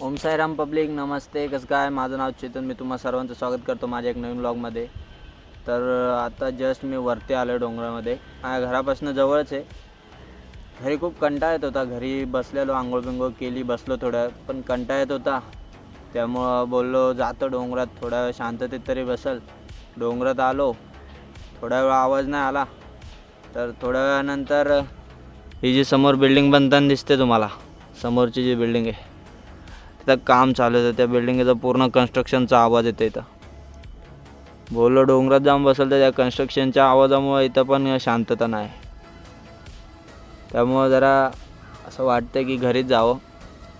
Om Sairam public नमस्ते कसं काय? माझं नाव चेतन मी तुम्हा सर्वांचं स्वागत करतो माझ्या एक नवीन ब्लॉगमध्ये तर आता जस्ट मी वरती आलो डोंगरामध्ये. माझ्या घरापासून जवळच आहे. घरी खूप कंटाळा येत होता. घरी बसलेलो आंघोळ बिंगोळ केली बसलो थोडं पण कंटाळा येत होता. त्यामुळं बोललो जातो डोंगरात थोडा वेळ शांततेत तरी बसल. डोंगरात आलो. थोडा वेळ आवाज नाही आला. तर थोड्या वेळानंतर ही जी समोर बिल्डिंग बनताना दिसते तुम्हाला समोरची जी बिल्डिंग आहे तिथं काम चालू आहे त्या बिल्डिंगचा पूर्ण कन्स्ट्रक्शनचा आवाज येतो इथं. बोललो डोंगरात जाऊन बसल तर त्या कन्स्ट्रक्शनच्या आवाजामुळे इथं पण शांतता नाही. त्यामुळं जरा असं वाटतं की घरीच जावं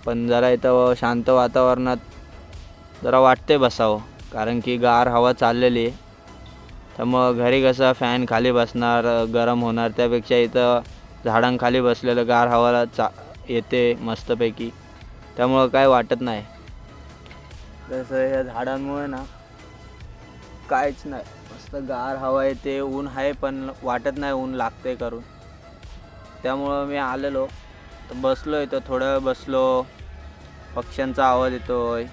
पण जरा इथं शांत वातावरणात जरा वाटते बसावं कारण की गार हवा चाललेली आहे. त्यामुळं घरी कसं फॅन खाली बसणार गरम होणार त्यापेक्षा इथं झाडांखाली बसलेलं गार हवाला चा येते मस्तपैकी. त्यामुळं काय वाटत नाही. जसं या झाडांमुळे ना काहीच नाही. मस्त गार हवा येते ऊन आहे पण वाटत नाही ऊन लागते करून. त्यामुळं मी आलेलो. तर बसलो इथं थोडं बसलो. पक्ष्यांचा आवाज येतोय.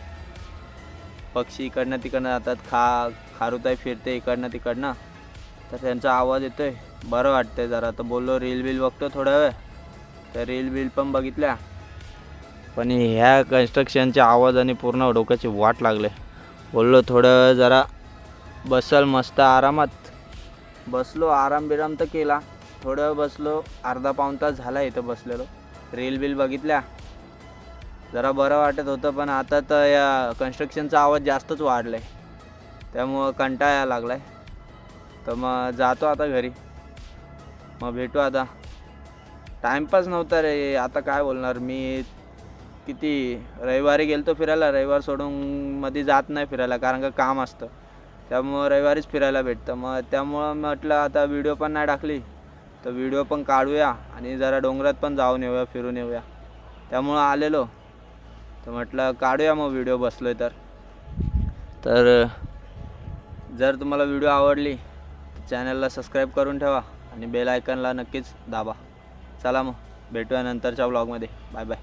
पक्षी इकडनं तिकडनं जातात खा खारुताई फिरते इकडनं तिकडनं. तर त्यांचा आवाज येतोय. बरं वाटतंय जरा. तर बोललो रील बिल बघतो थोडा वेळ. तर रील बिल पण बघितल्या. पण ह्या कन्स्ट्रक्शनच्या आवाजाने पूर्ण डोक्याची वाट लागले. बोललो थोडं जरा बसल मस्त आरामात. बसलो आराम बिराम तर केला. थोडं बसलो अर्धा पाऊण तास झाला इथं बसलेलो. रील बिल बघितल्या. जरा बरं वाटत होतं पण आता तर या कन्स्ट्रक्शनचा आवाज जास्तच वाढला आहे त्यामुळं कंटाळा यायला लागला आहे तर मग जातो आता घरी. मग भेटू आता. टाईमपास नव्हता रे आता काय बोलणार? मी किती रविवारी गेलतो फिरायला रविवार सोडून मध्ये जात नाही फिरायला कारण का काम असतं. त्यामुळं रविवारीच फिरायला भेटतं. मग त्यामुळं म्हटलं आता व्हिडिओ पण नाही टाकली तर व्हिडिओ पण काढूया आणि जरा डोंगरात पण जाऊन येऊया फिरून येऊया. त्यामुळं आलेलो. तर म्हटलं काढूया मग व्हिडिओ बसलो तर. तर जर तुम्हाला व्हिडिओ आवडली चॅनलला सबस्क्राईब करून ठेवा आणि बेल आयकनला नक्कीच दाबा. चला मग भेटूया नंतरच्या ब्लॉगमध्ये. Bye bye.